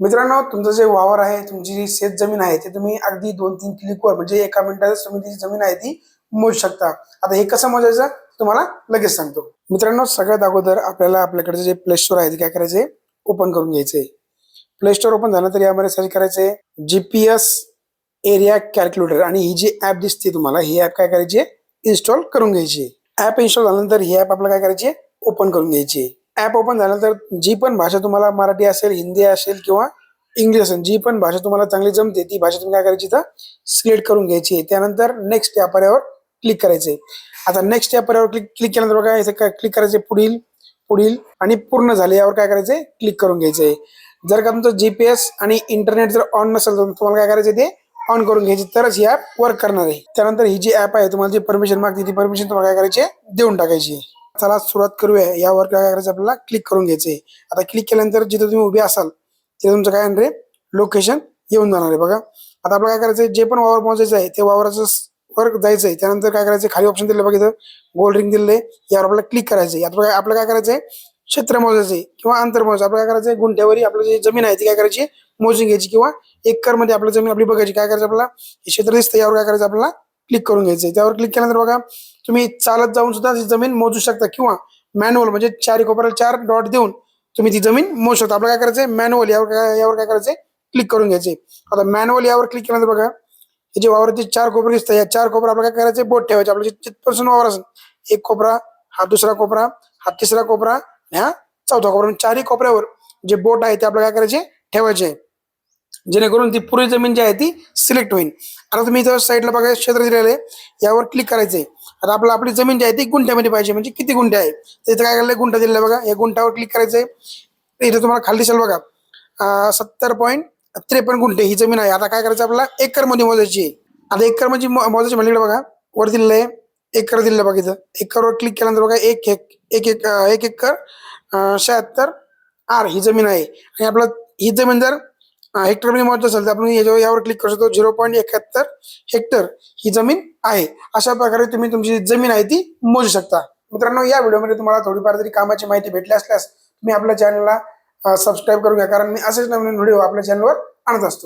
मित्रांनो तुमचं जे वावर आहे तुमची जी शेत जमीन आहे ते तुम्ही अगदी दोन तीन क्लिकवर म्हणजे एका मिनिटात तुम्ही ती जमीन आहे ती मोजू शकता. आता हे कसं मोजायचं तुम्हाला लगेच सांगतो. मित्रांनो सगळ्यात अगोदर आपल्याला आपल्याकडे जे प्ले स्टोर आहे ते काय करायचे ओपन करून घ्यायचे प्ले स्टोर ओपन झालं तर यामध्ये सर्च करायचे जीपीएस एरिया कॅल्क्युलेटर आणि ही जी ऍप दिसते तुम्हाला ही ऍप काय करायची? इन्स्टॉल करून घ्यायची. ऍप इन्स्टॉल झाल्यानंतर ही ऍप आपल्याला काय करायची? ओपन करून घ्यायची. ॲप ओपन झाल्यानंतर जी पण भाषा तुम्हाला मराठी असेल हिंदी असेल किंवा इंग्लिश असेल जी पण भाषा तुम्हाला चांगली जमते ती भाषा तुम्ही काय करायची तर सिलेक्ट करून घ्यायची त्यानंतर नेक्स्ट या पर्यावर क्लिक करायचे आता नेक्स्ट या पर्यावर क्लिक क्लिक केल्यानंतर बघा इथे काय क्लिक करायचे पुढील पुढील आणि पूर्ण झाले यावर काय करायचंय क्लिक करून घ्यायचे जर का तुमचं जीपीएस आणि इंटरनेट जर ऑन नसेल तर तुम्हाला काय करायचं ते ऑन करून घ्यायची तरच ही ॲप वर्क करणार आहे. त्यानंतर ही जी ॲप आहे तुम्हाला जी परमिशन मागते ती परमिशन तुम्हाला काय करायची देऊन टाकायची चला सुरुवात करूया. यावर काय करायचं आपल्याला क्लिक करून घ्यायचं आहे. आता क्लिक केल्यानंतर जिथे तुम्ही उभे असाल तिथे तुमचं काय आहे? लोकेशन येऊन जाणार आहे बघा. आता आपल्याला काय करायचं जे पण वावर पोहोचायचं आहे ते वावराचं वर आहे. त्यानंतर काय करायचं खाली ऑप्शन दिलं बघा इथं. गोल्ड रिंग आहे. यावर आपल्याला क्लिक करायचं आहे. आता आपलं काय करायचं आहे? क्षेत्र मोजायचंय किंवा अंतर मोजायचं आपल्याला काय करायचंय गुंठ्यावरी आपलं जे जमीन आहे ती काय करायची? मोजून घ्यायची. किंवा एकरमध्ये आपली जमीन आपली बघायची. काय करायचं आपल्याला? हे क्षेत्र दिसतं. यावर काय करायचं आपल्याला? क्लिक करून घ्यायचंय त्यावर क्लिक केल्यानंतर बघा तुम्ही चालत जाऊन सुद्धा ती जमीन मोजू शकता किंवा मॅन्युअल म्हणजे चार कोपऱ्याला चार डॉट देऊन तुम्ही ती जमीन मोजू शकता. आपल्याला काय करायचंय? मॅन्युअल यावर काय यावर काय करायचंय? क्लिक करून घ्यायचे आता मॅन्युअल यावर क्लिक केल्यानंतर बघा हे जे वावरचे चार कोपरे दिसतात या चार कोपरा आपल्याला काय करायचे बोट ठेवायचे. आपलं जिथपासून वावर असेल एक कोपरा हा दुसरा कोपरा हा तिसरा कोपरा आणि हा चौथा कोपरा. चारही कोपऱ्यावर जे बोट आहे ते आपल्याला काय करायचे? ठेवायचे. आहे. जेणेकरून ती पुरी जमीन जी आहे ती सिलेक्ट होईल आता तुम्ही इथं साईडला बघा क्षेत्र दिलेलं आहे यावर क्लिक करायचंय. आता आपलं आपली जमीन जी आहे ती गुंठ्यामध्ये पाहिजे म्हणजे किती गुंठे आहे? तर इथं काय करायला गुंठा दिलेला आहे बघा. या गुंठावर क्लिक करायचंय. इथं तुम्हाला खाली दिसेल बघा. सत्तर पॉईंट त्रेपन्न गुंठे ही जमीन आहे. आता काय करायचं आपल्याला? एकरमध्ये मोजायची आहे. आता एकर म्हणजे मोजायची म्हणले बघा. वर दिलेलं आहे. एकर दिलेलं बघा इथं. एकरवर क्लिक केल्यानंतर बघा एक एक एक एक एकर शहात्तर आर ही जमीन आहे. आणि आपलं ही जमीन जर हेक्टर म्हणजे मध्ये महत्वाचं असेल तर आपण याच्यावर यावर क्लिक करू शकतो. झिरो पॉईंट एकाहत्तर हेक्टर ही जमीन आहे. अशा प्रकारे तुम्ही तुमची जी जमीन आहे ती मोजू शकता. मित्रांनो या व्हिडिओमध्ये तुम्हाला थोडीफार जरी कामाची माहिती भेटली असल्यास तुम्ही आपल्या चॅनलला सबस्क्राईब करू घ्या. कारण मी असेच नवीन व्हिडिओ आपल्या चॅनलवर आणत असतो.